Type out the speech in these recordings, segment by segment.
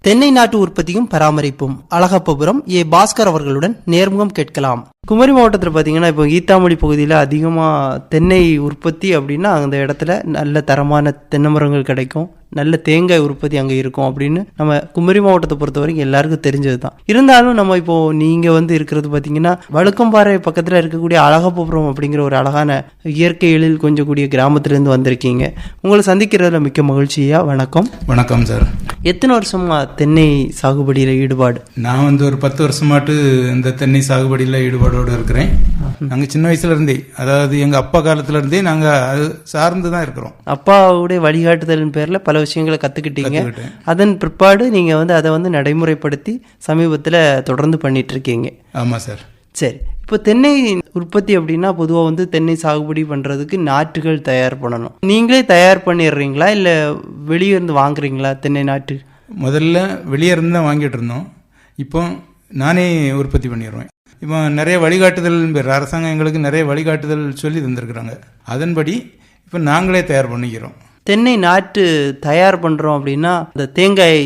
தென்னை நாட்டு உற்பத்தியும் பராமரிப்பும். அழகப்பபுரம் ஏ பாஸ்கர் அவர்களுடன் நேர்முகம் கேட்கலாம். குமரி மாவட்டத்தில் பார்த்தீங்கன்னா இப்போ ஈத்தாமொழி பகுதியில் அதிகமாக தென்னை உற்பத்தி அப்படின்னா அந்த இடத்துல நல்ல தரமான தென்னை மரங்கள் கிடைக்கும். நல்ல தேங்காய் உற்பத்தி அங்கே இருக்கும் அப்படின்னு நம்ம குமரி மாவட்டத்தை பொறுத்த வரைக்கும் எல்லாருக்கும் தெரிஞ்சது தான் இருந்தாலும் நம்ம இப்போ நீங்கள் வந்து இருக்கிறது பார்த்தீங்கன்னா வழுக்கம்பாறை பக்கத்தில் இருக்கக்கூடிய அழகப்பபுரம் அப்படிங்கிற ஒரு அழகான இயற்கை எழில் கொஞ்சம் கூடிய கிராமத்திலேருந்து வந்திருக்கீங்க. உங்களை சந்திக்கிறதுல மிக்க மகிழ்ச்சியா? வணக்கம். வணக்கம் சார். எத்தனை வருஷமா தென்னை சாகுபடியில் ஈடுபாடு? நான் வந்து ஒரு பத்து வருஷமாட்டு இந்த தென்னை சாகுபடியில் ஈடுபாடோடு இருக்கிறேன். நாங்கள் சின்ன வயசுல இருந்தே அதாவது எங்கள் அப்பா காலத்துல இருந்தே நாங்கள் அது சார்ந்து தான் இருக்கிறோம். அப்பாவுடைய வழிகாட்டுதலின் பேரில் பல விஷயங்களை கற்றுக்கிட்டீங்க. அதன் பிற்பாடு நீங்கள் வந்து அதை வந்து நடைமுறைப்படுத்தி சமீபத்தில் தொடர்ந்து பண்ணிட்டு இருக்கீங்க ஆமாம் சார். சரி. இப்போ தென்னை உற்பத்தி அப்படின்னா பொதுவாக வந்து தென்னை சாகுபடி பண்ணுறதுக்கு நாற்றுகள் தயார் பண்ணணும். நீங்களே தயார் பண்ணிடுறீங்களா? இல்லை வெளியே இருந்து வாங்குறீங்களா தென்னை நாட்டு முதல்ல வெளியே இருந்து தான் வாங்கிட்டு இருந்தோம். இப்போ நானே உற்பத்தி பண்ணிடுவேன் இப்போ நிறைய வழிகாட்டுதல் பேர் அரசாங்கம் எங்களுக்கு நிறைய வழிகாட்டுதல் சொல்லி தந்திருக்கிறாங்க. அதன்படி இப்போ நாங்களே தயார் பண்ணிக்கிறோம். தென்னை நாட்டு தயார் பண்ணுறோம் அப்படின்னா அந்த தேங்காய்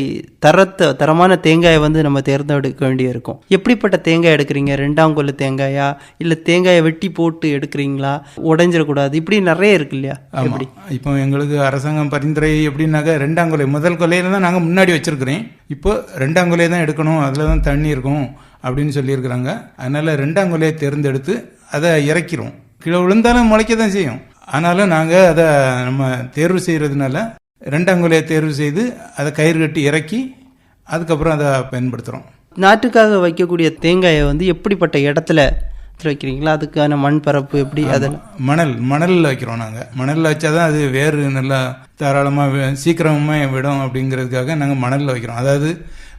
தரத்தை தரமான தேங்காயை வந்து நம்ம தேர்ந்தெடுக்க வேண்டியிருக்கும். எப்படிப்பட்ட தேங்காய் எடுக்கிறீங்க? ரெண்டாம் கொல்லு தேங்காயா? இல்லை தேங்காயை வெட்டி போட்டு எடுக்கிறீங்களா? உடைஞ்சிடக்கூடாது. இப்படி நிறைய இருக்கு இல்லையா? ஆமாம் இப்போ எங்களுக்கு அரசாங்கம் பரிந்துரை எப்படின்னாக்கா ரெண்டாம் கொலை முதல் கொலையில தான் நாங்கள் முன்னாடி வச்சிருக்கிறேன். இப்போ ரெண்டாம் கொலையை தான் எடுக்கணும். அதில் தான் தண்ணி இருக்கும். அப்படின்னு சொல்லியிருக்கிறாங்க. அதனால ரெண்டாம் கொலையை தேர்ந்தெடுத்து அதை இறக்கிறோம். கீழே விழுந்தாலும் முளைக்க தான் செய்யும். ஆனாலும் நாங்கள் அதை நம்ம தேர்வு செய்கிறதுனால ரெண்டாம் கொலையை தேர்வு செய்து அதை கயிறு கட்டி இறக்கி அதுக்கப்புறம் அதை பயன்படுத்துகிறோம் நாட்டுக்காக வைக்கக்கூடிய தேங்காயை வந்து எப்படிப்பட்ட இடத்துல வைக்கிறீங்களா? அதுக்கான மண் பரப்பு எப்படி அதில் மணல் மணலில் வைக்கிறோம் நாங்கள் மணலில் வச்சாதான் அது வேறு நல்லா தாராளமாக சீக்கிரமாக விடும் அப்படிங்கிறதுக்காக நாங்கள் மணலில் வைக்கிறோம். அதாவது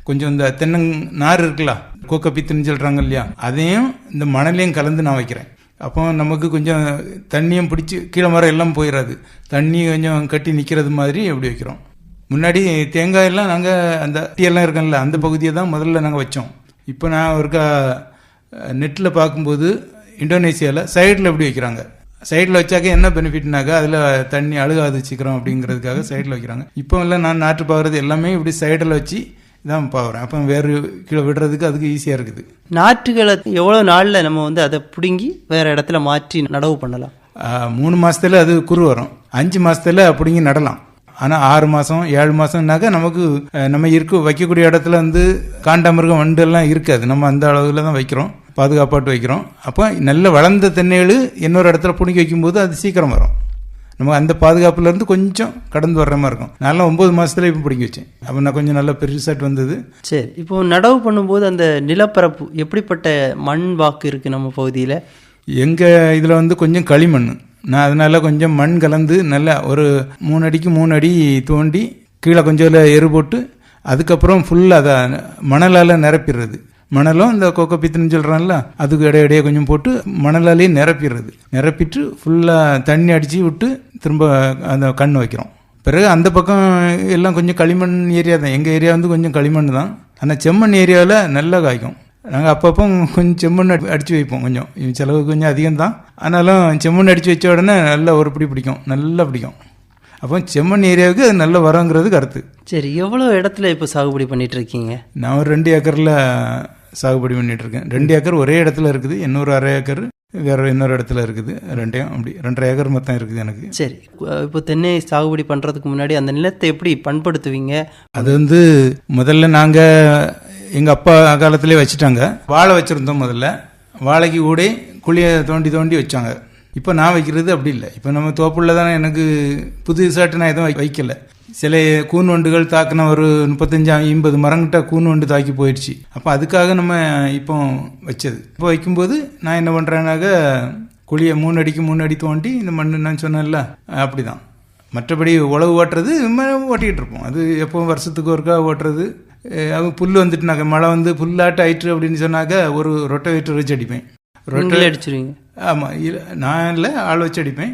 கொஞ்சம் இந்த தென்னங் நார் இருக்குல்ல கோக்கப்பித்துன்னு சொல்கிறாங்க இல்லையா? அதையும் இந்த மணலையும் கலந்து நான் வைக்கிறேன். அப்போ நமக்கு கொஞ்சம் தண்ணியும் பிடிச்சி கீழே மரம் எல்லாம் போயிடாது தண்ணி கொஞ்சம் கட்டி நிற்கிறது மாதிரி எப்படி வைக்கிறோம். முன்னாடி தேங்காய் எல்லாம் நாங்கள் அந்த எல்லாம் இருக்கோம்ல அந்த பகுதியை தான் முதல்ல நாங்கள் வச்சோம். இப்போ நான் ஒருக்கா நெட்டில் பார்க்கும்போது இந்தோனேசியாவில் சைடில் எப்படி வைக்கிறாங்க. சைடில் வச்சாக்க என்ன பெனிஃபிட்னாக்கா அதில் தண்ணி அழுகாது சீக்கிரம் அப்படிங்கிறதுக்காக சைடில் வைக்கிறாங்க. இப்போ எல்லாம் நான் நாட்டு பார்க்குறது எல்லாமே இப்படி சைடில் வச்சு தான் பாக்குறேன் அப்போ வேறு கீழே விடுறதுக்கு அதுக்கு ஈஸியாக இருக்குது. நாற்றுகளை எவ்வளோ நாளில் நம்ம வந்து அதை பிடுங்கி வேறு இடத்துல மாற்றி நடவு பண்ணலாம்? மூணு மாசத்துல அது குரு வரும். அஞ்சு மாசத்துல அப்படிங்க நடலாம். ஆனால் ஆறு மாதம் ஏழு மாதம்னாக்கா நமக்கு நம்ம இருக்க வைக்கக்கூடிய இடத்துல வந்து காண்டாமிருகம் வண்டு எல்லாம் இருக்காது. நம்ம அந்த அளவில் தான் வைக்கிறோம் பாதுகாப்பாட்டு வைக்கிறோம். அப்போ நல்ல வளர்ந்த தென்னைகள் இன்னொரு இடத்துல பிடிக்கி வைக்கும்போது அது சீக்கிரம் வரும். நம்ம அந்த பாதுகாப்புல இருந்து கொஞ்சம் கடந்து வர்ற மாதிரி இருக்கும். நல்லா ஒன்பது மாசத்துல இப்போ பிடிங்கி வச்சேன். அப்போ நான் கொஞ்சம் நல்ல பெருசாட்டு வந்தது. சரி இப்போ நடவு பண்ணும்போது அந்த நிலப்பரப்பு எப்படிப்பட்ட மண் வாக்கு இருக்குது நம்ம பகுதியில்? எங்கள் இதில் வந்து கொஞ்சம் களிமண் நான் அதனால கொஞ்சம் மண் கலந்து நல்லா ஒரு மூணு அடிக்கு மூணு அடி தோண்டி கீழே கொஞ்சம் எரு போட்டு அதுக்கப்புறம் ஃபுல்லாக அதை மணலால் நிரப்பிடுறது. மணலும் இந்த கோகோ பித்துன்னு சொல்கிறான்ல அதுக்கு இடையிடையே கொஞ்சம் போட்டு மணலாலேயே நிரப்பிடுறது. நிரப்பிட்டு ஃபுல்லாக தண்ணி அடித்து விட்டு திரும்ப அந்த கண் வைக்கிறோம். பிறகு அந்த பக்கம் எல்லாம் கொஞ்சம் களிமண் ஏரியா தான். எங்கள் ஏரியா வந்து கொஞ்சம் களிமண் தான். ஆனால் செம்மண் ஏரியாவில் நல்லா காய்க்கும். நாங்கள் அப்பப்போ கொஞ்சம் செம்மண் அடி அடித்து வைப்போம் கொஞ்சம். செலவு கொஞ்சம் அதிகம் தான். ஆனாலும் செம்மண் அடித்து வச்ச உடனே நல்லா ஒரு பிடி பிடிக்கும். நல்லா பிடிக்கும். அப்போ செம்மண் ஏரியாவுக்கு அது நல்ல வரங்கிறது கருத்து. சரி எவ்வளோ இடத்துல இப்போ சாகுபடி பண்ணிட்டு இருக்கீங்க? நான் ஒரு ரெண்டு ஏக்கரில் சாகுபடி பண்ணிட்டு இருக்கேன். ரெண்டு ஏக்கர் ஒரே இடத்துல இருக்குது இன்னொரு அரை ஏக்கர் வேற இன்னொரு இடத்துல இருக்குது. ரெண்டையும் அப்படி ரெண்டரை ஏக்கர் மொத்தம் இருக்குது எனக்கு. சரி இப்போ தென்னை சாகுபடி பண்ணுறதுக்கு முன்னாடி அந்த நிலத்தை எப்படி பண்படுத்துவீங்க? அது வந்து முதல்ல நாங்கள் எங்கள் அப்பா காலத்திலே வச்சுட்டாங்க. வாழை வச்சுருந்தோம் முதல்ல. வாழைக்கு கூட குழியை தோண்டி தோண்டி வச்சாங்க. இப்போ நான் வைக்கிறது அப்படி இல்லை. இப்போ நம்ம தோப்புள்ள தானே எனக்கு புதுசாட்டு நான் எதுவும் வைக்கல. சில கூன்வண்டுகள் தாக்கின ஒரு முப்பத்தஞ்சு ஐம்பது மரங்கிட்ட கூன்வண்டு தாக்கி போயிடுச்சு. அப்போ அதுக்காக நம்ம இப்போ வச்சது. இப்போ வைக்கும்போது நான் என்ன பண்ணுறேன்னாக்க குழியை மூணு அடிக்கு மூணு அடி தோண்டி இந்த மண் நான் சொன்னேன்ல அப்படிதான். மற்றபடி உழவு ஓட்டுறது ம- ஓட்டிக்கிட்டு இருப்போம். அது எப்பவும் வருஷத்துக்கு ஒருக்கா ஓட்டுறது. அது புல் வந்துட்டுனாக்க மழை வந்து புல்லாட்டம் ஆயிட்டு அப்படின்னு சொன்னாக்க ஒரு ரொட்டை வச்சு அடிப்பேன். ரொட்டை நீங்களே அடிச்சிருவீங்க. ஆமாம் இல்லை நான் இல்லை ஆள் வச்சு அடிப்பேன்.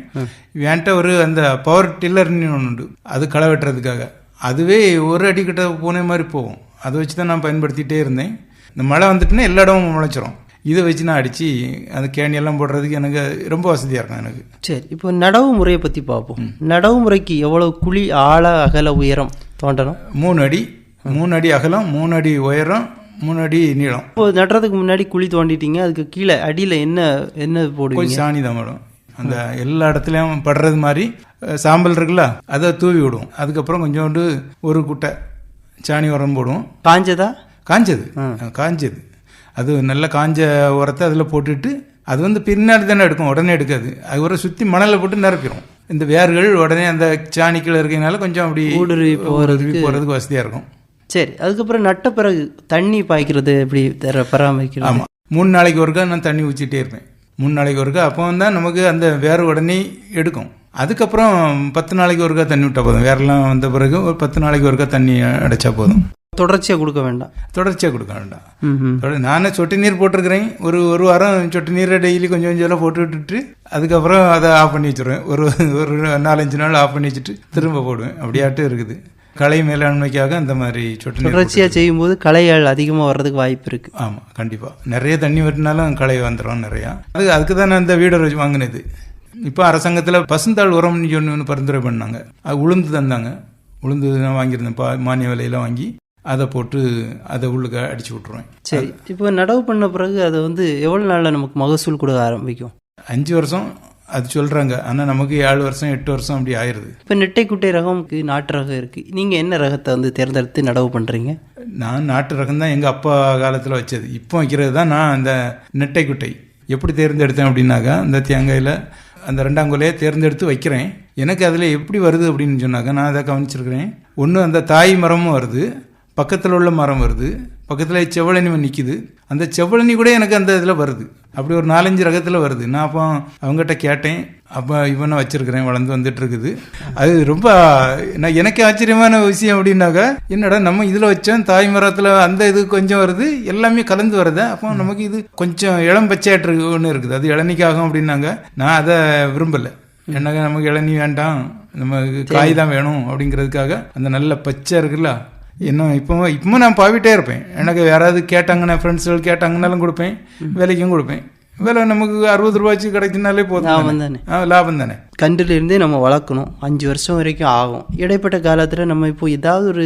என்கிட்ட ஒரு அந்த பவர் டில்லர்னு ஒன்று உண்டு. அது களை வெட்டுறதுக்காக. அதுவே ஒரு அடி கிட்ட போன மாதிரி போகும். அதை வச்சு தான் நான் பயன்படுத்திகிட்டே இருந்தேன். இந்த மழை வந்துட்டுன்னா எல்லா இடமும் முளைச்சிரும். இதை வச்சு நான் அடித்து அந்த கேணியெல்லாம் போடுறதுக்கு எனக்கு ரொம்ப வசதியாக இருக்கும் எனக்கு. சரி இப்போ நடவு முறையை பற்றி பார்ப்போம். நடவு முறைக்கு எவ்வளவு குழி ஆழ அகல உயரம் தோண்டணும் மூணு அடி. மூணு அடி அகலம் மூணு அடி உயரம் மூணு அடி நீளம். இப்போ நடுறதுக்கு முன்னாடி குழி தோண்டிட்டீங்க அதுக்கு கீழே அடியில் என்ன என்ன போடுவீங்க? கொஞ்சம் சாணி தான் விடும் அந்த எல்லா இடத்துலையும் படுறது மாதிரி சாம்பல் இருக்குல்ல அதை தூவி விடுவோம். அதுக்கப்புறம் கொஞ்சோண்டு ஒரு குட்டை சாணி உரம் போடுவோம். காஞ்சதா? காஞ்சது. காஞ்சது. அது நல்ல காஞ்ச உரத்தை அதில் போட்டுட்டு அது வந்து பின்னாடி தானே எடுக்கும் உடனே எடுக்காது. அது ஒரு சுற்றி மணலில் போட்டு நிரப்பிடும் இந்த வேர்கள் உடனே அந்த சாணிக்குள்ள இருக்கனால கொஞ்சம் அப்படி ஊடுருவி போகிறதுக்கு வசதியாக இருக்கும். சரி அதுக்கப்புறம் நட்ட பிறகு தண்ணி பாய்க்கிறது எப்படி தர பராமரிக்கிறது? ஆமாம் மூணு நாளைக்கு ஒருக்கா நான் தண்ணி ஊற்றிட்டே இருப்பேன். மூணு நாளைக்கு ஒருக்கா அப்போ தான் நமக்கு அந்த வேர் உடனே எடுக்கும். அதுக்கப்புறம் பத்து நாளைக்கு ஒருக்கா தண்ணி விட்டால் போதும். வேரெல்லாம் வந்த பிறகு ஒரு பத்து நாளைக்கு ஒருக்கா தண்ணி அடைச்சா போதும். தொடர்ச்சியாக கொடுக்க வேண்டாம். தொடர்ச்சியாக கொடுக்க வேண்டாம். நானே சொட்டு நீர் போட்டிருக்கிறேன். ஒரு ஒரு வாரம் சொட்டு நீரை டெய்லி கொஞ்சம் கொஞ்சம் போட்டு விட்டுட்டு அதுக்கப்புறம் அதை ஆஃப் பண்ணி வச்சிருவேன். ஒரு ஒரு நாலஞ்சு நாள் ஆஃப் பண்ணி வச்சுட்டு திரும்ப போடுவேன். அப்படியாட்டும் இருக்குது. களை மேலாண்மைக்காக அந்த மாதிரி சொட்டு தொடர்ச்சியாக செய்யும்போது களைகள் அதிகமாக வர்றதுக்கு வாய்ப்பு இருக்குது ஆமாம் கண்டிப்பாக நிறைய தண்ணி விட்டுனாலும் களை வந்துடும் நிறையா. அது அதுக்கு தான் நான் இந்த வீடர் வாங்கினது. இப்போ அரசாங்கத்தில் பசுந்தாள் உரம்னு சொல்லி ஒன்று பரிந்துரை பண்ணாங்க. அது உளுந்து தந்தாங்க. உளுந்து நான் வாங்கியிருந்தேன். பா மானிய விலையில வாங்கி அதை போட்டு அதை உள்ளுக்க அடிச்சு விட்ருவேன் சரி இப்போ நடவு பண்ண பிறகு அது வந்து எவ்வளோ நாளில் நமக்கு மகசூல் கொடுக்க ஆரம்பிக்கும்? அஞ்சு வருஷம் அது சொல்கிறாங்க ஆனால் நமக்கு ஏழு வருஷம் எட்டு வருஷம் அப்படி ஆயிடுது இப்போ நெட்டை குட்டை ரகம்க்கு நாட்டு ரகம் இருக்குது நீங்கள் என்ன ரகத்தை வந்து தேர்ந்தெடுத்து நடவு பண்ணுறீங்க நான் நாட்டு ரகம் தான் எங்கள் அப்பா காலத்தில் வச்சது. இப்போ வைக்கிறது தான் நான் அந்த நெட்டை குட்டை. எப்படி தேர்ந்தெடுத்தேன் அப்படின்னாக்கா அந்த தேங்காயில் அந்த ரெண்டாம் கொலையை தேர்ந்தெடுத்து வைக்கிறேன். எனக்கு அதில் எப்படி வருது அப்படின்னு சொன்னாக்கா நான் அதை கவனிச்சிருக்கிறேன். ஒன்று அந்த தாய் மரமும் வருது. பக்கத்தில் உள்ள மரம் வருது. பக்கத்தில் செவ்வழனி நிற்கிது அந்த செவ்வழனி கூட எனக்கு அந்த இதில் வருது. அப்படி ஒரு நாலஞ்சு ரகத்தில் வருது. நான் அப்போ அவங்ககிட்ட கேட்டேன். அப்போ இவனை வச்சிருக்கிறேன். வளர்ந்து வந்துட்டு இருக்குது அது ரொம்ப நான் எனக்கு ஆச்சரியமான விஷயம் அப்படின்னாக்கா என்னடா நம்ம இதில் வச்சோம். தாய் மரத்தில் அந்த இது கொஞ்சம் வருது. எல்லாமே கலந்து வருது? அப்போ நமக்கு இது கொஞ்சம் இளம் பச்சையாட்டு ஒன்று இருக்குது. அது இளநிக்காகும் அப்படின்னாங்க. நான் அதை விரும்பலை. என்னங்க நமக்கு இளநீ வேண்டாம். நமக்கு காய் தான் வேணும் அப்படிங்கிறதுக்காக அந்த நல்ல பச்சை இருக்குல்ல என்ன இப்போ இப்போ நான் பாவிட்டே இருப்பேன். எனக்கு யாராவது கேட்டாங்கன்னா ஃப்ரெண்ட்ஸ்கள் கேட்டாங்கன்னாலும் கொடுப்பேன். விலைக்கும் கொடுப்பேன். விலை நமக்கு அறுபது ரூபாய்க்கு கிடைக்குனாலே போதும் லாபம் தானே. ஆ, லாபம் தானே? கன்றுலேருந்தே நம்ம வளர்க்கணும். அஞ்சு வருஷம் வரைக்கும் ஆகும். இடைப்பட்ட காலத்தில் நம்ம இப்போ ஏதாவது ஒரு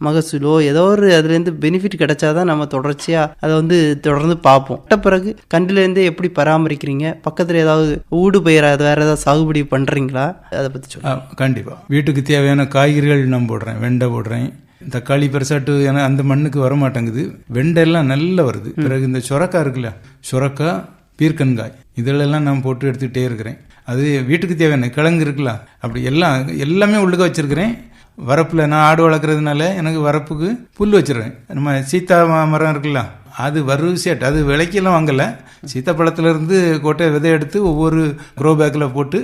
மகசூலோ ஏதோ ஒரு அதுலேருந்து பெனிஃபிட் கிடைச்சாதான் நம்ம தொடர்ச்சியாக அதை வந்து தொடர்ந்து பார்ப்போம். விட்ட பிறகு கன்றுலேருந்தே எப்படி பராமரிக்கிறீங்க? பக்கத்தில் ஏதாவது ஊடு பயிர் அது வேறு ஏதாவது சாகுபடி பண்ணுறீங்களா அதை பற்றி சொல்லுங்கள் ஆ, கண்டிப்பா. வீட்டுக்கு தேவையான காய்கறிகள் நான் போடுறேன் வெண்டை போடுறேன். தக்காளி பெருசாட்டு ஏன்னா அந்த மண்ணுக்கு வர மாட்டேங்குது வெண்டை எல்லாம் நல்லா வருது. பிறகு இந்த சுரக்கா இருக்குல்ல சுரக்கா பீர்க்கன்காய் இதெல்லாம் நான் போட்டு எடுத்துக்கிட்டே இருக்கிறேன். அது வீட்டுக்கு தேவையான கிழங்கு இருக்குல்ல அப்படி எல்லாம் எல்லாமே உள்ளுக்க வச்சிருக்கிறேன். வரப்பில் நான் ஆடு வளர்க்குறதுனால எனக்கு வரப்புக்கு புல் வச்சிருக்கேன் நம்ம சீத்தா மரம் இருக்குல்ல அது வரிசையாட்டு. அது விலைக்கெல்லாம் வாங்கலை. சீத்தாப்பழத்துலேருந்து கோட்டை விதை எடுத்து ஒவ்வொரு க்ரோ பேக்கில் போட்டு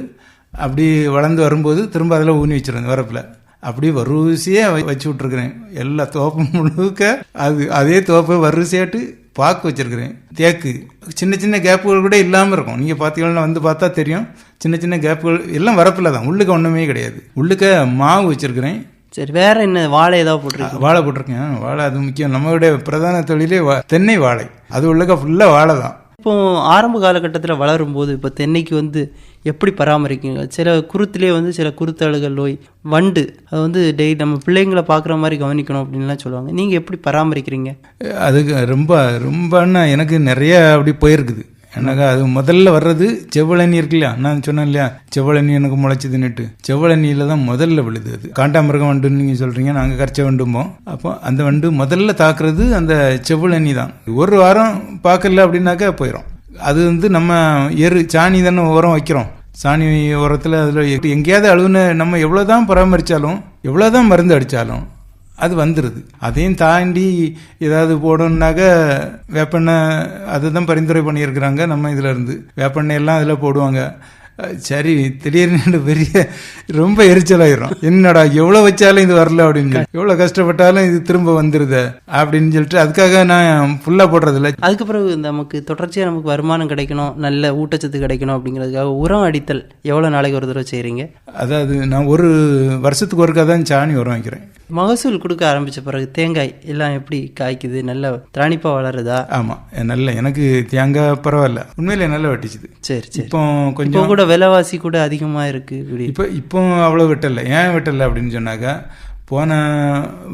அப்படி வளர்ந்து வரும்போது திரும்ப அதில் ஊனி வச்சிருந்தேன் வரப்பில். அப்படி வரிசையாக வச்சு விட்ருக்கிறேன் எல்லா தோப்பும் முழுக்க அது அதே தோப்பை வரிசையாட்டு பாக்கு வச்சிருக்கிறேன். தேக்கு. சின்ன சின்ன கேப்புகள் கூட இல்லாமல் இருக்கும். நீங்கள் பார்த்தீங்கன்னா வந்து பார்த்தா தெரியும். சின்ன சின்ன கேப்புகள் எல்லாம் வரப்பில் தான். உள்ளுக்க ஒன்றுமே கிடையாது. உள்ளுக்க மாவு வச்சிருக்கிறேன். சரி வேற என்ன வாழை ஏதாவது போட்டிருக்கீங்க வாழை போட்டிருக்கேன். வாழை அது முக்கியம். நம்மளுடைய பிரதான தொழிலே தென்னை வாழை. அது உள்ளுக்க ஃபுல்லாக வாழை தான். இப்போ ஆரம்ப காலகட்டத்தில் வளரும் போது இப்போ தென்னைக்கு வந்து எப்படி பராமரிக்கிறீங்க சில குருத்துலேயே வந்து சில குருத்தழுகல் நோய் வண்டு அது வந்து டெய்லி நம்ம பிள்ளைங்களை பார்க்குற மாதிரி கவனிக்கணும் அப்படின்லாம் சொல்லுவாங்க. நீங்கள் எப்படி பராமரிக்கிறீங்க? அதுக்கு ரொம்ப ரொம்பன்னா எனக்கு நிறைய அப்படி போயிருக்குது. எனக்கு அது முதல்ல வர்றது செவ்வழனி இருக்கு இல்லையா? நான் சொன்னேன் இல்லையா? செவ்வழனி எனக்கு முளைச்சதுன்னுட்டு செவ்வழனியில தான் முதல்ல விழுது அது காண்டாமிருகம் வண்டுன்னு நீங்கள் சொல்கிறீங்க நாங்கள் கரைச்ச வண்டும்போம். அப்போ அந்த வண்டு முதல்ல தாக்குறது அந்த செவ்வழனி தான். ஒரு வாரம் பார்க்கல அப்படின்னாக்கா போயிடும் அது வந்து நம்ம எரு சாணி தானே உரம் வைக்கிறோம். சாணி உரத்தில் அதில் எங்கேயாவது அழுகுன நம்ம எவ்வளோ தான் பராமரித்தாலும் எவ்வளோ தான் மருந்து அடித்தாலும் அது வந்துடுது அதையும் தாண்டி ஏதாவது போடணுன்னாக்க வேப்பெண்ணெய் அதை தான் பரிந்துரை பண்ணியிருக்கிறாங்க நம்ம இதில் இருந்து வேப்பெண்ணெய் எல்லாம் அதில் போடுவாங்க. சரி திடீர்னு பெரிய ரொம்ப எரிச்சலாயிரும். என்னடா எவ்வளோ வச்சாலும் இது வரல அப்படின்னு. எவ்வளோ கஷ்டப்பட்டாலும் இது திரும்ப வந்துடுது அப்படின்னு சொல்லிட்டு அதுக்காக நான் ஃபுல்லாக போடுறதில்ல. அதுக்கு பிறகு நமக்கு தொடர்ச்சியாக நமக்கு வருமானம் கிடைக்கணும் நல்ல ஊட்டச்சத்து கிடைக்கணும் அப்படிங்கிறதுக்காக உரம் அடித்தல். எவ்வளோ நாளைக்கு ஒரு தடவை செய்கிறீங்க அதாவது நான் ஒரு வருஷத்துக்கு ஒருக்கா தான் சாணி உரம் வைக்கிறேன். மகசூல் கொடுக்க ஆரம்பித்த பிறகு தேங்காய் எல்லாம் எப்படி காய்க்குது? நல்ல திராணிப்பாக வளருதா? ஆமாம் நல்ல எனக்கு தேங்காய் பரவாயில்ல. உண்மையிலே நல்லா வெட்டிச்சுது. சரி சரி. இப்போ கொஞ்சம் கூட விலைவாசி கூட அதிகமாக இருக்குது இப்போ இப்போ அவ்வளோ வெட்டலை. ஏன் வெட்டலை அப்படின்னு சொன்னாக்கா போன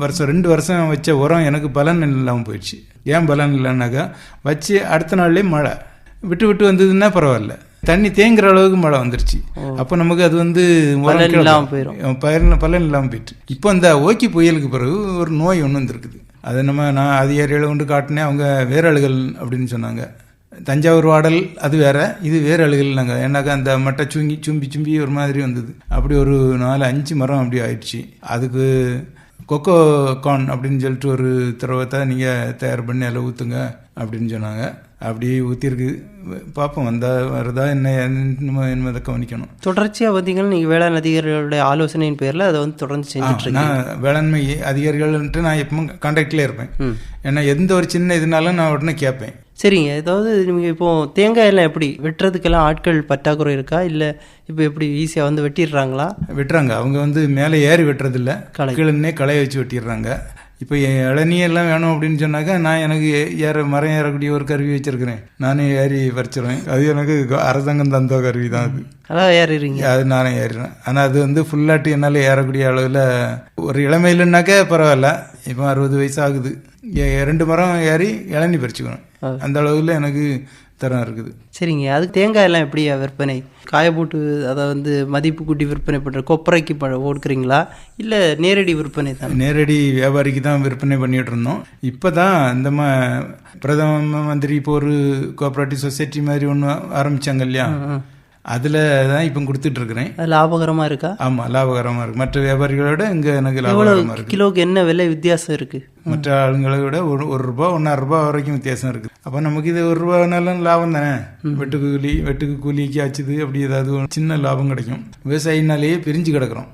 வருஷம் ரெண்டு வருஷம் வச்ச உரம் எனக்கு பலன் இல்லாமல் போயிடுச்சு. ஏன் பலன் இல்லைன்னாக்கா வச்சு அடுத்த நாள்லயே மழை. விட்டு விட்டு வந்ததுன்னா பரவாயில்ல. தண்ணி தேங்குற அளவுக்கு மழை வந்துருச்சு. அப்போ நமக்கு அது வந்து போயிடும். பலன் பலன் இல்லாமல் போயிட்டு. இப்போ அந்த ஓக்கி புயலுக்கு பிறகு ஒரு நோய் ஒன்று வந்துருக்குது. அது நம்ம நான் அதிகாரிகளை கொண்டு காட்டினேன். அவங்க வேரழுகல் அப்படின்னு சொன்னாங்க. தஞ்சாவூர் வாடல் அது வேற. இது வேற அழுகல்னாங்க ஏன்னாக்கா அந்த மட்டை சுங்கி சும்பி சும்பி ஒரு மாதிரி வந்தது. அப்படி ஒரு நாலு அஞ்சு மரம் அப்படி ஆயிடுச்சு. அதுக்கு கொக்கோ கார்ன் அப்படின்னு சொல்லிட்டு ஒரு திரவத்தை நீங்கள் தயார் பண்ணி அதில் ஊற்றுங்க அப்படின்னு சொன்னாங்க. அப்படி ஊற்றிருக்கு பார்ப்போம் வந்தா வருதா என்ன என்பதை கவனிக்கணும். தொடர்ச்சியா பார்த்தீங்கன்னா நீங்க வேளாண் அதிகாரிகளுடைய ஆலோசனையின் பேர்ல அதை வந்து தொடர்ந்து செஞ்சுட்டு நான் வேளாண்மை அதிகாரிகள்ன்ட்டு நான் எப்பவும் கான்டாக்ட்லேயே இருப்பேன். ஏன்னா எந்த ஒரு சின்ன இதுனாலும் நான் உடனே கேட்பேன். சரிங்க. ஏதாவது நீங்க இப்போ தேங்காய் எல்லாம் எப்படி வெட்டுறதுக்கெல்லாம் ஆட்கள் பற்றாக்குறை இருக்கா? இல்ல இப்போ எப்படி ஈஸியா வந்து வெட்டிடுறாங்களா? வெட்டுறாங்க. அவங்க வந்து மேலே ஏறி வெட்டுறதில்ல. கீழே களைய வச்சு வெட்டிடுறாங்க. இப்போ இளநீ எல்லாம் வேணும் அப்படின்னு சொன்னாக்கா நான் எனக்கு ஏற மரம் ஏறக்கூடிய ஒரு கருவி வச்சிருக்கிறேன். நானே ஏறி பறிச்சிருவேன் அது எனக்கு அரசாங்கம் தந்த கருவி தான் அது. அதான் ஏறிடுறீங்க அது நானே ஏறினேன் ஆனால் அது வந்து ஃபுல்லாட்டி என்னால் ஏறக்கூடிய அளவில் ஒரு இளமையிலனாக்கா பரவாயில்ல. இப்போ அறுபது வயசு ஆகுது. ரெண்டு மரம் ஏறி இளநீ பறிச்சுக்கணும். அந்த அளவில் எனக்கு தரம் இருக்குது. சரிங்க. அதுக்கு தேங்காய் எல்லாம் எப்படி விற்பனை? காய போட்டு அதை வந்து மதிப்பு கூட்டி விற்பனை பண்ற கொப்பரைக்கு ப- கொடுக்குறீங்களா இல்ல நேரடி விற்பனை தான்? நேரடி வியாபாரிக்கு தான் விற்பனை பண்ணிட்டு இருந்தோம். இப்போ தான் இந்த ம பிரதம மந்திரி இப்போ ஒரு கோஆபரேட்டிவ் சொசைட்டி மாதிரி ஒன்று ஆரம்பிச்சாங்க இல்லையா? அதில் தான் இப்போ கொடுத்துட்டு இருக்கிறேன் அது லாபகரமா இருக்கா? ஆமாம் லாபகரமாக இருக்கு. மற்ற வியாபாரிகளோட இங்கே எனக்கு லாபகரமாக இருக்கு. கிலோக்கு என்ன விலை வித்தியாசம் இருக்கு? மற்ற ஆளுங்களை விட ஒரு ஒரு ரூபா ஒன்றரை ரூபா வரைக்கும் வித்தியாசம் இருக்குது அப்போ நமக்கு இது ஒரு ரூபானாலும் லாபம் தானே? வெட்டுக்கு கூலி வெட்டுக்கு கூலிக்கு ஆச்சுது அப்படி ஏதாவது சின்ன லாபம் கிடைக்கும். விவசாயினாலேயே பிரிஞ்சு கிடக்குறோம்.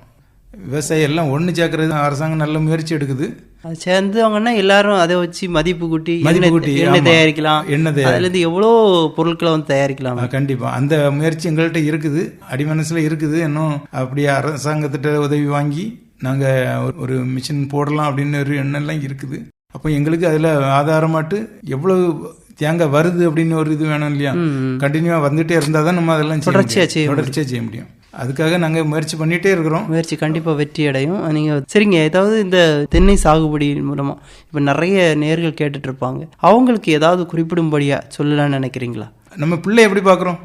விவசாயி எல்லாம் ஒன்று சேர்க்கறது அரசாங்கம் நல்ல முயற்சி எடுக்குது. அது சேர்ந்தவங்கன்னா எல்லாரும் அதை வச்சு மதிப்பு கூட்டி மதிப்பு கூட்டி, எண்ணெய். தயாரிக்கலாம். எண்ணெய் தயாரி- அதுல இருந்து எவ்வளோ பொருட்களை வந்து தயாரிக்கலாம். ஆ, கண்டிப்பா. அந்த முயற்சி எங்கள்கிட்ட இருக்குது. அடிமனசுல இருக்குது. இன்னும் அப்படி அரசாங்கத்திட்ட உதவி வாங்கி நாங்க ஒரு- மிஷின் போடலாம் அப்படின்னு ஒரு எண்ணம்லாம் இருக்குது. அப்போ எங்களுக்கு அதுல ஆதாரமாட்டு எவ்வளவு தேங்காய் வருது அப்படின்னு ஒரு இது வேணும் இல்லையா? கண்டினியூவா வந்துட்டே இருந்தா தான் நம்ம அதெல்லாம் செய்ய தொடர்ச்சியா முடியும். செய்ய தொடர்ச்சியா செய்ய முடியும். அதுக்காக நாங்க முயற்சி பண்ணிட்டே இருக்கிறோம். முயற்சி கண்டிப்பா வெற்றி அடையும். நீங்க சரிங்க ஏதாவது இந்த தென்னை சாகுபடி மூலமா இப்ப நிறைய நேர்கள் கேட்டுட்டு இருப்பாங்க. அவங்களுக்கு ஏதாவது குறிப்பிடும்படியா சொல்லலாம்னு நினைக்கிறீங்களா? நம்ம பிள்ளை எப்படி பார்க்குறோம்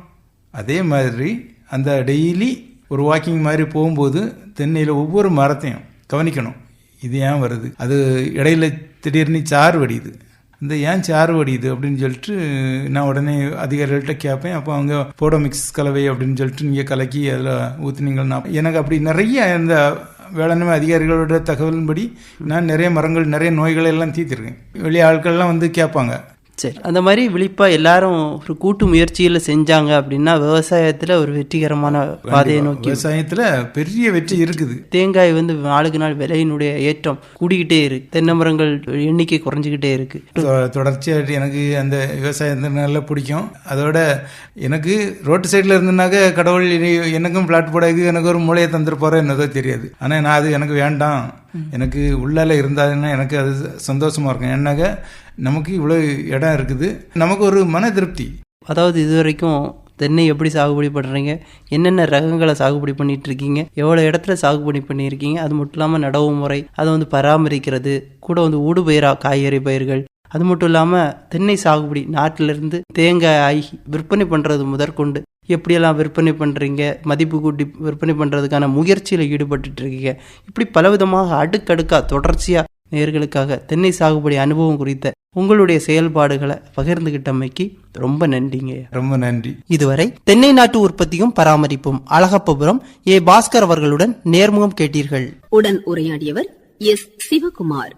அதே மாதிரி அந்த டெய்லி ஒரு வாக்கிங் மாதிரி போகும்போது தென்னையில் ஒவ்வொரு மரத்தையும் கவனிக்கணும். இது ஏன் வருது? அது இடையில திடீர்னு சாறு வடியுது. இந்த ஏன் சாறு வடியுது அப்படின்னு சொல்லிட்டு நான் உடனே அதிகாரிகள்கிட்ட கேட்பேன் அப்போ அவங்க போடோ மிக்ஸ் கலவை அப்படின்னு சொல்லிட்டு நீங்கள் கலக்கி அதில் ஊற்றுனீங்கன்னா எனக்கு அப்படி நிறைய இந்த வேளாண்மை அதிகாரிகளோட தகவலின்படி நான் நிறைய மரங்கள் நிறைய நோய்களை எல்லாம் தீர்த்திருக்கேன். வெளியே ஆட்கள்லாம் வந்து கேட்பாங்க சரி. அந்த மாதிரி விழிப்பா எல்லாரும் ஒரு கூட்டு முயற்சியில செஞ்சாங்க அப்படின்னா விவசாயத்துல ஒரு வெற்றிகரமான பாதையை நோக்கி விவசாயத்தில் பெரிய வெற்றி இருக்குது. தேங்காய் வந்து நாளுக்கு நாள் விலையினுடைய ஏற்றம் கூடிக்கிட்டே இருக்கு. தென்னை மரங்கள் எண்ணிக்கை குறைஞ்சிக்கிட்டே இருக்கு. தொ- தொடர்ச்சியாட்டு எனக்கு அந்த விவசாயத்தை நல்லா பிடிக்கும். அதோட எனக்கு ரோட்டு சைடில் இருந்தனாக்க கடவுள் எனக்கும் பிளாட் போடாது எனக்கு ஒரு மூளையை தந்துட்டு என்னதோ தெரியாது. ஆனால் நான் அது எனக்கு வேண்டாம். எனக்கு உள்ளால இருந்தாதுன்னா எனக்கு அது சந்தோஷமா இருக்கும். ஏன்னாக்க நமக்கு இவ்வளோ இடம் இருக்குது. நமக்கு ஒரு மன திருப்தி. அதாவது இது வரைக்கும் தென்னை எப்படி சாகுபடி பண்ணுறீங்க என்னென்ன ரகங்களை சாகுபடி பண்ணிட்டு இருக்கீங்க எவ்வளோ இடத்துல சாகுபடி பண்ணியிருக்கீங்க? அது மட்டும் இல்லாமல் நடவு முறை அதை வந்து பராமரிக்கிறது கூட வந்து ஊடுபயிரா காய்கறி பயிர்கள். அது மட்டும் இல்லாமல் தென்னை சாகுபடி நாட்டிலிருந்து தேங்காய் ஆகி விற்பனை பண்ணுறது முதற்கொண்டு. எப்படியெல்லாம் விற்பனை பண்ணுறீங்க மதிப்பு கூட்டி விற்பனை பண்ணுறதுக்கான முயற்சியில் ஈடுபட்டுட்டு இருக்கீங்க இப்படி பலவிதமாக அடுக்கடுக்காக தொடர்ச்சியாக நேர்களுக்காக தென்னை சாகுபடி அனுபவம் குறித்த உங்களுடைய செயல்பாடுகளை பகிர்ந்துகிட்டமைக்கு ரொம்ப நன்றிங்க. ரொம்ப நன்றி. இதுவரை தென்னை நாட்டு உற்பத்தியும் பராமரிப்பும் அழகப்பபுரம் ஏ பாஸ்கர் அவர்களுடன் நேர்முகம் கேட்டீர்கள். உடன் உரையாடியவர் எஸ் சிவகுமார்.